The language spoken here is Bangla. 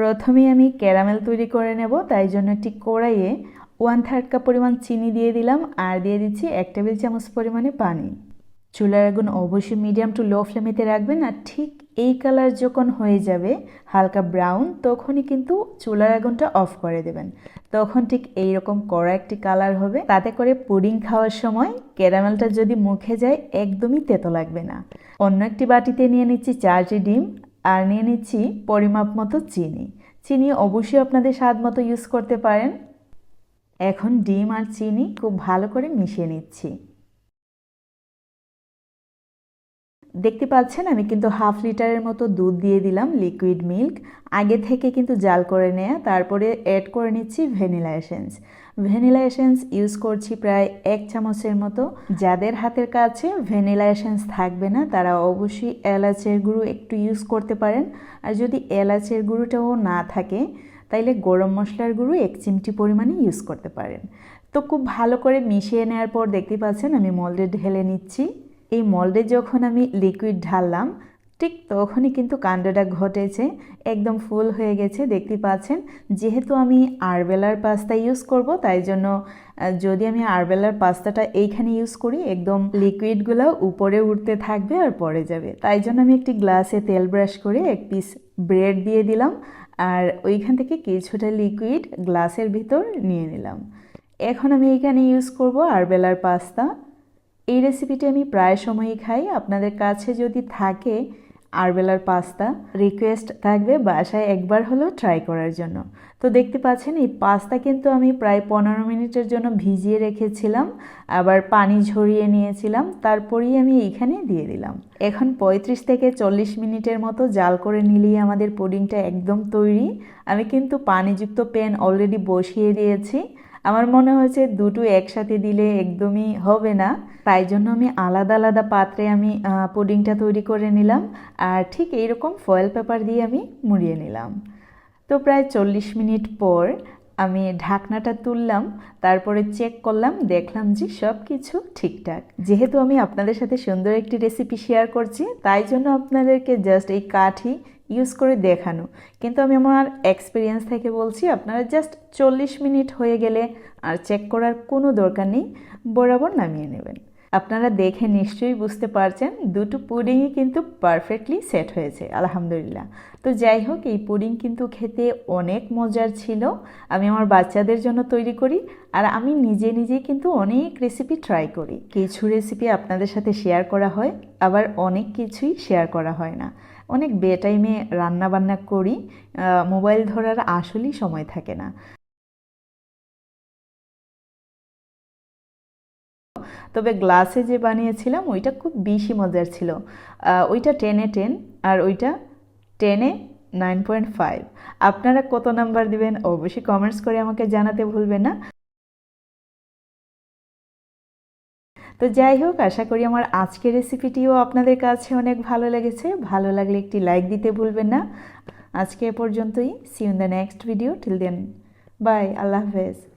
প্রথমেই আমি ক্যারামেল তৈরি করে নেব, তাই জন্য একটি কড়াইয়ে ওয়ান থার্ড কাপ পরিমাণ চিনি দিয়ে দিলাম আর দিয়ে দিচ্ছি এক টেবিল চামচ পরিমাণে পানি। চুলার আগুন অবশ্যই মিডিয়াম টু লো ফ্লেমেতে রাখবেন আর ঠিক এই কালার যখন হয়ে যাবে, হালকা ব্রাউন তখনই কিন্তু চুলার আগুনটা অফ করে দেবেন। তখন ঠিক এই রকম কড়া একটি কালার হবে। তাতে করে পুডিং খাওয়ার সময় ক্যারামেলটা যদি মুখে যায়, একদমই তেতো লাগবে না। অন্য একটি বাটিতে নিয়ে নিচ্ছি চারটি ডিম আর নিয়ে নিচ্ছি পরিমাপ মতো চিনি। চিনি অবশ্যই আপনাদের স্বাদ মতো ইউজ করতে পারেন। এখন ডিম আর চিনি খুব ভালো করে মিশিয়ে নিচ্ছি। দেখতে পাচ্ছেন, আমি কিন্তু হাফ লিটারের মতো দুধ দিয়ে দিলাম লিকুইড মিল্ক আগে থেকে কিন্তু জাল করে নেয়া, তারপরে অ্যাড করে নিচ্ছি vanilla essence vanilla essence use করছি প্রায় এক চামচের মতো। যাদের হাতের কাছে ভ্যানিলা এসেন্স থাকবে না, তারা অবশ্যই এলাচের গুঁড়ো একটু ইউজ করতে পারেন। আর যদি এলাচের গুঁড়োটাও না থাকে, তাইলে গরম মশলার গুঁড়ো এক চিমটি পরিমাণে ইউজ করতে পারেন। তো খুব ভালো করে মিশিয়ে নেওয়ার পর দেখতে পাচ্ছেন, আমি মল্ডে ঢেলে নিচ্ছি। এই মল্ডে যখন আমি লিকুইড ঢাললাম, ঠিক তখনই কিন্তু কাণ্ডটা ঘটেছে। একদম ফুল হয়ে গেছে, দেখতে পাচ্ছেন। যেহেতু আমি আরবেলার পাস্তা ইউজ করব, তাই জন্য যদি আমি আরবেলার পাস্তাটা এইখানে ইউজ করি, একদম লিকুইডগুলো উপরে উঠতে থাকবে আর পড়ে যাবে। তাই জন্য আমি একটি গ্লাসে তেল ব্রাশ করে এক পিস ব্রেড দিয়ে দিলাম আর ওইখান থেকে কিছুটা লিকুইড গ্লাসের ভিতর নিয়ে নিলাম। এখন আমি এখানে ইউজ করব আরবেলার পাস্তা এই রেসিপিটি আমি প্রায় সময়ই খাই। আপনাদের কাছে যদি থাকে আরবেলার পাস্তা রিকোয়েস্ট থাকবে বাসায় একবার হলেও ট্রাই করার জন্য। তো দেখতে পাচ্ছেন, এই পাস্তা কিন্তু আমি প্রায় পনেরো মিনিটের জন্য ভিজিয়ে রেখেছিলাম, আবার পানি ঝরিয়ে নিয়েছিলাম, তারপরেই আমি এইখানে দিয়ে দিলাম। এখন পঁয়ত্রিশ থেকে চল্লিশ মিনিটের মতো জাল করে নিলেই আমাদের পুডিংটা একদম তৈরি। আমি কিন্তু পানিযুক্ত প্যান অলরেডি বসিয়ে দিয়েছি। আমার মনে হয়েছে দুটো একসাথে দিলে একদমই হবে না। তাই জন্য আমি আলাদা আলাদা পাত্রে আমি পুডিংটা তৈরি করে নিলাম আর ঠিক এইরকম ফয়েল পেপার দিয়ে আমি মুড়িয়ে নিলাম। তো প্রায় চল্লিশ মিনিট পর আমি ঢাকনাটা তুললাম, তারপরে চেক করলাম, দেখলাম যে সব কিছু ঠিকঠাক। যেহেতু আমি আপনাদের সাথে সুন্দর একটি রেসিপি শেয়ার করছি, তাই জন্য আপনাদেরকে জাস্ট এই কাঠি ইউজ করে দেখানো। কিন্তু আমি আমার এক্সপিরিয়েন্স থেকে বলছি, আপনারা জাস্ট চল্লিশ মিনিট হয়ে গেলে আর চেক করার কোনো দরকার নেই, বরাবর নামিয়ে নেবেন। আপনারা দেখে নিশ্চয়ই বুঝতে পারছেন, দুটো পুডিংই কিন্তু পারফেক্টলি সেট হয়েছে, আলহামদুলিল্লাহ। তো যাই হোক, এই পুডিং কিন্তু খেতে অনেক মজার ছিল। আমি আমার বাচ্চাদের জন্য তৈরি করি, আর আমি নিজে নিজেই কিন্তু অনেক রেসিপি ট্রাই করি। কিছু রেসিপি আপনাদের সাথে শেয়ার করা হয়, আবার অনেক কিছুই শেয়ার করা হয় না। অনেক বে টাইমে রান্না বান্না করি মোবাইল ধরার আসলেই সময় থাকে না। তবে গ্লাসে যে বানিয়েছিলাম, ওইটা খুব বেশি মজার ছিল। ওইটা টেনে টেন, আর ওইটা টেনে নাইন পয়েন্ট ফাইভ। আপনারা কত নাম্বার দিবেন অবশ্যই কমেন্টস করে আমাকে জানাতে ভুলবেন না। তো যাই হোক, আশা করি আমার আজকের রেসিপিটিও আপনাদের কাছে অনেক ভালো লেগেছে। ভালো লাগলে একটি লাইক দিতে ভুলবেন না। আজকে এ পর্যন্তই। See in the next video till then bye আল্লাহ হাফেজ।